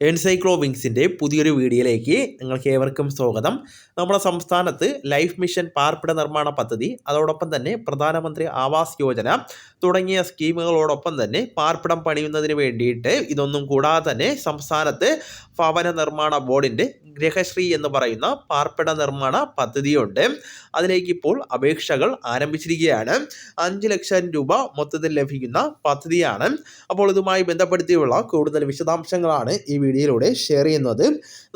എൻസൈക്ലോവിങ്സിന്റെ പുതിയൊരു വീഡിയോയിലേക്ക് നിങ്ങൾക്ക് ഏവർക്കും സ്വാഗതം. നമ്മുടെ സംസ്ഥാനത്ത് ലൈഫ് മിഷൻ പാർപ്പിട നിർമ്മാണ പദ്ധതി അതോടൊപ്പം തന്നെ പ്രധാനമന്ത്രി ആവാസ് യോജന തുടങ്ങിയ സ്കീമുകളോടൊപ്പം തന്നെ പാർപ്പിടം പണിയുന്നതിന് വേണ്ടിയിട്ട് ഇതൊന്നും കൂടാതെ തന്നെ സംസ്ഥാനത്ത് ഭവന നിർമ്മാണ ബോർഡിന്റെ ഗ്രഹശ്രീ എന്ന് പറയുന്ന പാർപ്പിട നിർമ്മാണ പദ്ധതിയുണ്ട്. അതിലേക്ക് ഇപ്പോൾ അപേക്ഷകൾ ആരംഭിച്ചിരിക്കുകയാണ്. അഞ്ച് ലക്ഷം രൂപ മൊത്തത്തിൽ ലഭിക്കുന്ന പദ്ധതിയാണ്. അപ്പോൾ ഇതുമായി ബന്ധപ്പെടുത്തിയുള്ള കൂടുതൽ വിശദാംശങ്ങളാണ് ഈ വീഡിയോയിലൂടെ ഷെയർ ചെയ്യുന്നത്.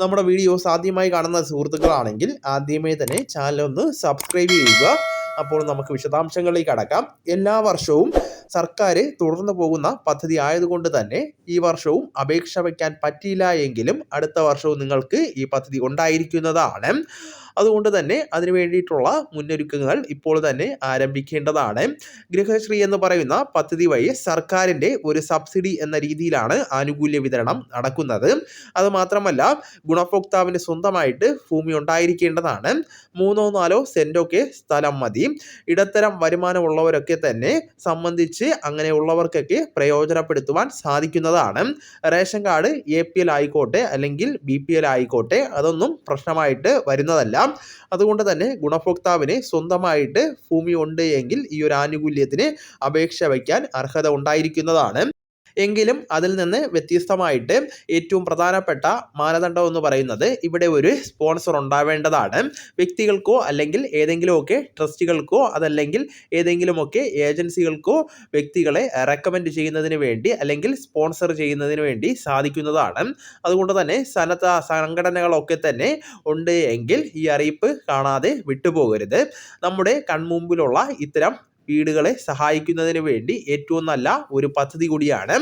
നമ്മുടെ വീഡിയോസ് ആദ്യമായി കാണുന്ന സുഹൃത്തുക്കളാണെങ്കിൽ ആദ്യമേ തന്നെ ചാനൽ ഒന്ന് സബ്സ്ക്രൈബ് ചെയ്യുക. അപ്പോൾ നമുക്ക് വിശദാംശങ്ങളിലേക്ക് അടക്കാം. എല്ലാ വർഷവും സർക്കാർ തുടർന്നു പോകുന്ന പദ്ധതി ആയതുകൊണ്ട് തന്നെ ഈ വർഷവും അപേക്ഷ വയ്ക്കാൻ പറ്റിയില്ല എങ്കിലും അടുത്ത വർഷവും നിങ്ങൾക്ക് ഈ പദ്ധതി ഉണ്ടായിരിക്കുന്നതാണ്. അതുകൊണ്ട് തന്നെ അതിനു വേണ്ടിയിട്ടുള്ള മുന്നൊരുക്കങ്ങൾ ഇപ്പോൾ തന്നെ ആരംഭിക്കേണ്ടതാണ്. ഗൃഹശ്രീ എന്ന് പറയുന്ന പദ്ധതി വഴി സർക്കാരിന്റെ ഒരു സബ്സിഡി എന്ന രീതിയിലാണ് ആനുകൂല്യ വിതരണം നടക്കുന്നത്. അതുമാത്രമല്ല ഗുണഭോക്താവിന് സ്വന്തമായിട്ട് ഭൂമി ഉണ്ടായിരിക്കേണ്ടതാണ്. മൂന്നോ നാലോ സെന്റൊക്കെ സ്ഥലം മതി. ഇടത്തരം വരുമാനമുള്ളവരൊക്കെ തന്നെ സംബന്ധിച്ച് അങ്ങനെയുള്ളവർക്കൊക്കെ പ്രയോജനപ്പെടുത്തുവാൻ സാധിക്കുന്നതാണ്. Ration card A P L ആയിക്കോട്ടെ അല്ലെങ്കിൽ ബി പി എൽ ആയിക്കോട്ടെ അതൊന്നും പ്രശ്നമായിട്ട് വരുന്നതല്ല. അതുകൊണ്ട് തന്നെ ഗുണഭോക്താവിന് സ്വന്തമായിട്ട് ഭൂമി ഉണ്ട് എങ്കിൽ ഈ ഒരു ആനുകൂല്യത്തിന് അപേക്ഷ വയ്ക്കാൻ അർഹത ഉണ്ടായിരിക്കുന്നതാണ്. എങ്കിലും അതിൽ നിന്ന് വ്യത്യസ്തമായിട്ട് ഏറ്റവും പ്രധാനപ്പെട്ട മാനദണ്ഡം എന്ന് പറയുന്നത് ഇവിടെ ഒരു സ്പോൺസർ ഉണ്ടാവേണ്ടതാണ്. വ്യക്തികൾക്കോ അല്ലെങ്കിൽ ഏതെങ്കിലുമൊക്കെ ട്രസ്റ്റുകൾക്കോ അതല്ലെങ്കിൽ ഏതെങ്കിലുമൊക്കെ ഏജൻസികൾക്കോ വ്യക്തികളെ റെക്കമെൻഡ് ചെയ്യുന്നതിന് വേണ്ടി അല്ലെങ്കിൽ സ്പോൺസർ ചെയ്യുന്നതിന് വേണ്ടി സാധിക്കുന്നതാണ്. അതുകൊണ്ട് തന്നെ സന്നദ്ധ സംഘടനകളൊക്കെ തന്നെ ഉണ്ട് എങ്കിൽ ഈ അറിയിപ്പ് കാണാതെ വിട്ടുപോകരുത്. നമ്മുടെ കൺമുമ്പിലുള്ള ഇത്തരം വീടുകളെ സഹായിക്കുന്നതിന് വേണ്ടി ഏറ്റവും നല്ല ഒരു പദ്ധതി കൂടിയാണ്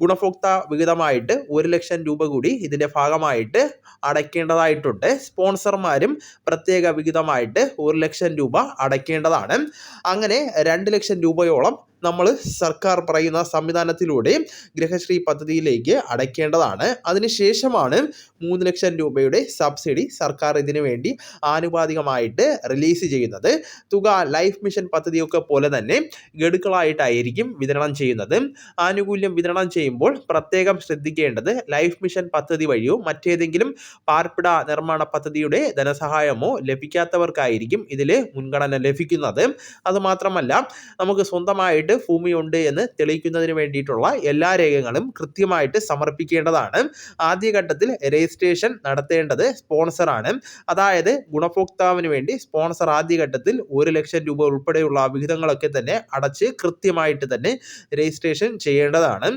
ഗുണഭോക്ത വിഹിതമായിട്ട് ഒരു ലക്ഷം രൂപ കൂടി ഇതിന്റെ ഭാഗമായിട്ട് അടയ്ക്കേണ്ടതായിട്ടുണ്ട്. സ്പോൺസർമാരും പ്രത്യേക വിഹിതമായിട്ട് ഒരു ലക്ഷം രൂപ അടയ്ക്കേണ്ടതാണ്. അങ്ങനെ രണ്ട് ലക്ഷം രൂപയോളം നമ്മൾ സർക്കാർ പറയുന്ന സംവിധാനത്തിലൂടെ ഗൃഹശ്രീ പദ്ധതിയിലേക്ക് അടയ്ക്കേണ്ടതാണ്. അതിനുശേഷമാണ് മൂന്ന് ലക്ഷം രൂപയുടെ സബ്സിഡി സർക്കാർ ഇതിനു വേണ്ടി ആനുപാതികമായിട്ട് റിലീസ് ചെയ്യുന്നത്. തുക ലൈഫ് മിഷൻ പദ്ധതിയൊക്കെ പോലെ തന്നെ ഗഡുക്കളായിട്ടായിരിക്കും വിതരണം ചെയ്യുന്നത്. ആനുകൂല്യം വിതരണം ചെയ്യുമ്പോൾ പ്രത്യേകം ശ്രദ്ധിക്കേണ്ടത് ലൈഫ് മിഷൻ പദ്ധതി വഴിയോ മറ്റേതെങ്കിലും പാർപ്പിട നിർമ്മാണ പദ്ധതിയുടെ ധനസഹായമോ ലഭിക്കാത്തവർക്കായിരിക്കും ഇതിൽ മുൻഗണന ലഭിക്കുന്നത്. അതുമാത്രമല്ല നമുക്ക് സ്വന്തമായിട്ട് ഭൂമി ഭൂമിയുണ്ട് എന്ന് തെളിയിക്കുന്നതിന് വേണ്ടിയിട്ടുള്ള എല്ലാ രേഖകളും കൃത്യമായിട്ട് സമർപ്പിക്കേണ്ടതാണ്. ആദ്യഘട്ടത്തിൽ രജിസ്ട്രേഷൻ നടത്തേണ്ടത് സ്പോൺസറാണ് അതായത് ഗുണഭോക്താവിന് വേണ്ടി സ്പോൺസർ ആദ്യഘട്ടത്തിൽ ഒരു ലക്ഷം രൂപ ഉൾപ്പെടെയുള്ള വിഹിതങ്ങളൊക്കെ തന്നെ അടച്ച് കൃത്യമായിട്ട് തന്നെ രജിസ്ട്രേഷൻ ചെയ്യേണ്ടതാണ്.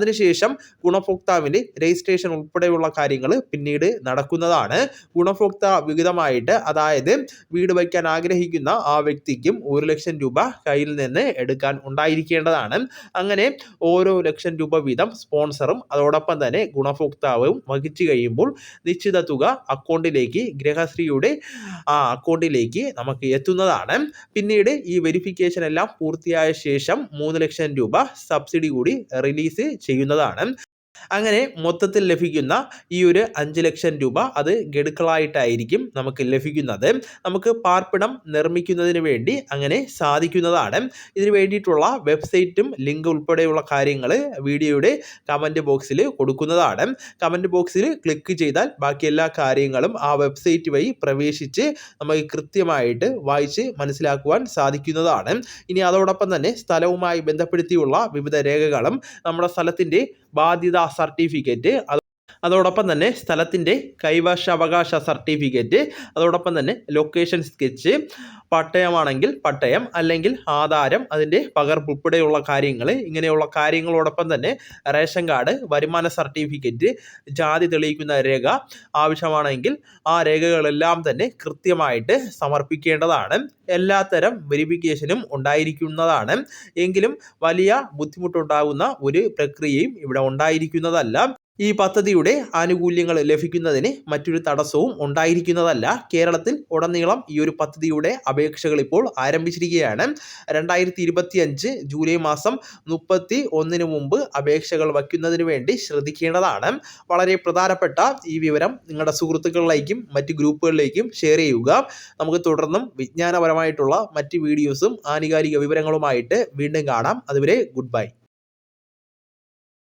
അതിനുശേഷം ഗുണഭോക്താവിന്റെ രജിസ്ട്രേഷൻ ഉൾപ്പെടെയുള്ള കാര്യങ്ങൾ പിന്നീട് നടക്കുന്നതാണ്. ഗുണഭോക്ത വിഹിതമായിട്ട് അതായത് വീട് വയ്ക്കാൻ ആഗ്രഹിക്കുന്ന ആ വ്യക്തിക്കും ഒരു ലക്ഷം രൂപ കയ്യിൽ നിന്ന് എടുക്കാൻ ഉണ്ടായിരിക്കേണ്ടതാണ്. അങ്ങനെ ഓരോ ലക്ഷം രൂപ വീതം സ്പോൺസറും അതോടൊപ്പം തന്നെ ഗുണഭോക്താവും വഹിച്ചു കഴിയുമ്പോൾ നിശ്ചിത തുക അക്കൗണ്ടിലേക്ക് ഗ്രഹശ്രീയുടെ ആ അക്കൗണ്ടിലേക്ക് നമുക്ക് എത്തുന്നതാണ്. പിന്നീട് ഈ വെരിഫിക്കേഷൻ എല്ലാം പൂർത്തിയായ ശേഷം മൂന്ന് ലക്ഷം രൂപ സബ്സിഡി കൂടി റിലീസ് ചെയ്യുന്നതാണ്. അങ്ങനെ മൊത്തത്തിൽ ലഭിക്കുന്ന ഈ ഒരു അഞ്ച് ലക്ഷം രൂപ അത് ഗഡുക്കളായിട്ടായിരിക്കും നമുക്ക് ലഭിക്കുന്നത്. നമുക്ക് പാർപ്പിടം നിർമ്മിക്കുന്നതിന് വേണ്ടി അങ്ങനെ സാധിക്കുന്നതാണ്. ഇതിന് വേണ്ടിയിട്ടുള്ള വെബ്സൈറ്റും ലിങ്ക് ഉൾപ്പെടെയുള്ള കാര്യങ്ങൾ വീഡിയോയുടെ കമന്റ് ബോക്സിൽ കൊടുക്കുന്നതാണ്. കമന്റ് ബോക്സിൽ ക്ലിക്ക് ചെയ്താൽ ബാക്കി എല്ലാ കാര്യങ്ങളും ആ വെബ്സൈറ്റ് വഴി പ്രവേശിച്ച് നമുക്ക് കൃത്യമായിട്ട് വായിച്ച് മനസ്സിലാക്കുവാൻ സാധിക്കുന്നതാണ്. ഇനി അതോടൊപ്പം തന്നെ സ്ഥലവുമായി ബന്ധപ്പെടുത്തിയുള്ള വിവിധ രേഖകളും നമ്മുടെ സ്ഥലത്തിന്റെ ബാധ്യത സർട്ടിഫിക്കറ്റ് അതോടൊപ്പം തന്നെ സ്ഥലത്തിന്റെ കൈവശാവകാശ സർട്ടിഫിക്കറ്റ് അതോടൊപ്പം തന്നെ ലൊക്കേഷൻ സ്കെച്ച് പട്ടയമാണെങ്കിൽ പട്ടയം അല്ലെങ്കിൽ ആധാരം അതിന്റെ പകർപ്പ് ഉൾപ്പെടെയുള്ള കാര്യങ്ങൾ ഇങ്ങനെയുള്ള കാര്യങ്ങളോടൊപ്പം തന്നെ റേഷൻ കാർഡ് വരുമാന സർട്ടിഫിക്കറ്റ് ജാതി തെളിയിക്കുന്ന രേഖ ആവശ്യമാണെങ്കിൽ ആ രേഖകളെല്ലാം തന്നെ കൃത്യമായിട്ട് സമർപ്പിക്കേണ്ടതാണ്. എല്ലാത്തരം വെരിഫിക്കേഷനും ഉണ്ടായിരിക്കുന്നതാണ്. എങ്കിലും വലിയ ബുദ്ധിമുട്ടുണ്ടാകുന്ന ഒരു പ്രക്രിയയും ഇവിടെ ഉണ്ടായിരിക്കുന്നതല്ല. ഈ പദ്ധതിയുടെ ആനുകൂല്യങ്ങൾ ലഭിക്കുന്നതിന് മറ്റൊരു തടസ്സവും ഉണ്ടായിരിക്കുന്നതല്ല. കേരളത്തിൽ ഉടനീളം ഈ ഒരു പദ്ധതിയുടെ അപേക്ഷകൾ ഇപ്പോൾ ആരംഭിച്ചിരിക്കുകയാണ്. രണ്ടായിരത്തി ഇരുപത്തി അഞ്ച് ജൂലൈ മാസം മുപ്പത്തി ഒന്നിന് മുമ്പ് അപേക്ഷകൾ വയ്ക്കുന്നതിന് വേണ്ടി ശ്രദ്ധിക്കേണ്ടതാണ്. വളരെ പ്രധാനപ്പെട്ട ഈ വിവരം നിങ്ങളുടെ സുഹൃത്തുക്കളിലേക്കും മറ്റ് ഗ്രൂപ്പുകളിലേക്കും ഷെയർ ചെയ്യുക. നമുക്ക് തുടർന്നും വിജ്ഞാനപരമായിട്ടുള്ള മറ്റ് വീഡിയോസും ആനുകാലിക വിവരങ്ങളുമായിട്ട് വീണ്ടും കാണാം. അതുവരെ ഗുഡ് ബൈ